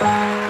บู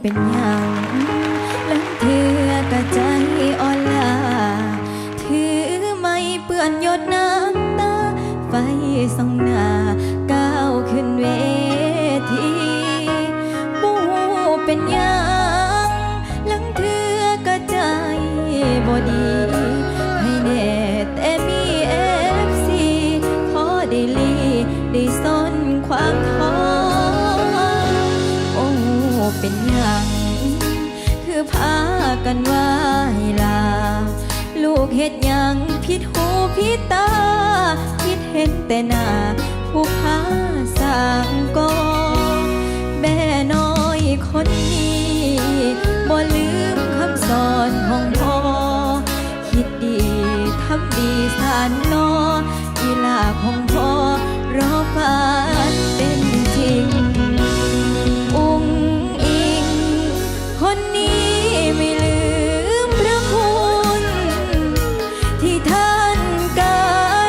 เป็นยังลังเถือกระใจอ่อนลา ถือไม่เปื้อนหยดน้ำตา ไฟส่องหน้าก้าวขึ้นเวทีบูเป็นยัง กันว่าให้ลา ลูกเฮ็ดยังผิดหูผิดตา คิดเห็นแต่หน้าผู้พาสางกองแม่น้อยคนนี้บ่ลืมคำสอนของพ่อ คิดดีทำดีสานน้อ ที่ท่านกา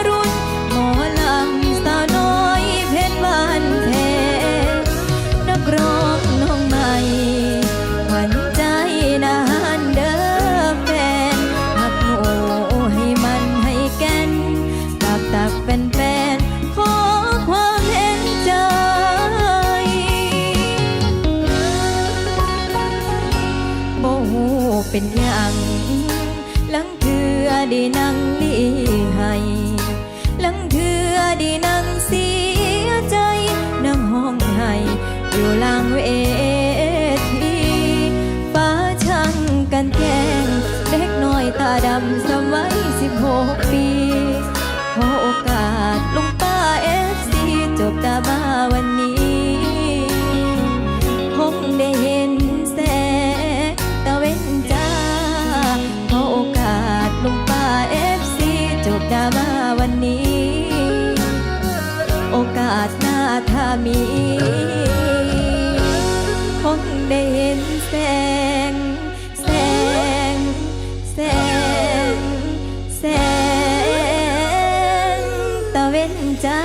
รุณหมอลำสาวน้อยเพชรบานแพงนักร้องน้องใหม่ขวัญใจนานเด้อแฟนหักหมูให้มันให้แก่นกับตักเป็นแฟนขอความเห็นใจโมโหเป็นหยังหลังเถือ ได้นั่งลีให้ลังเถือได้นั่งเสียใจ นั่งห้องไห้อยู่ล่างเวทีฟ้าช่างกันแกงเด็กน้อยตาดำสมัยสิบหกปี สหน้าถ้ามี คงได้เห็นแสง แสง แสง แสง ตะเว้นจ้า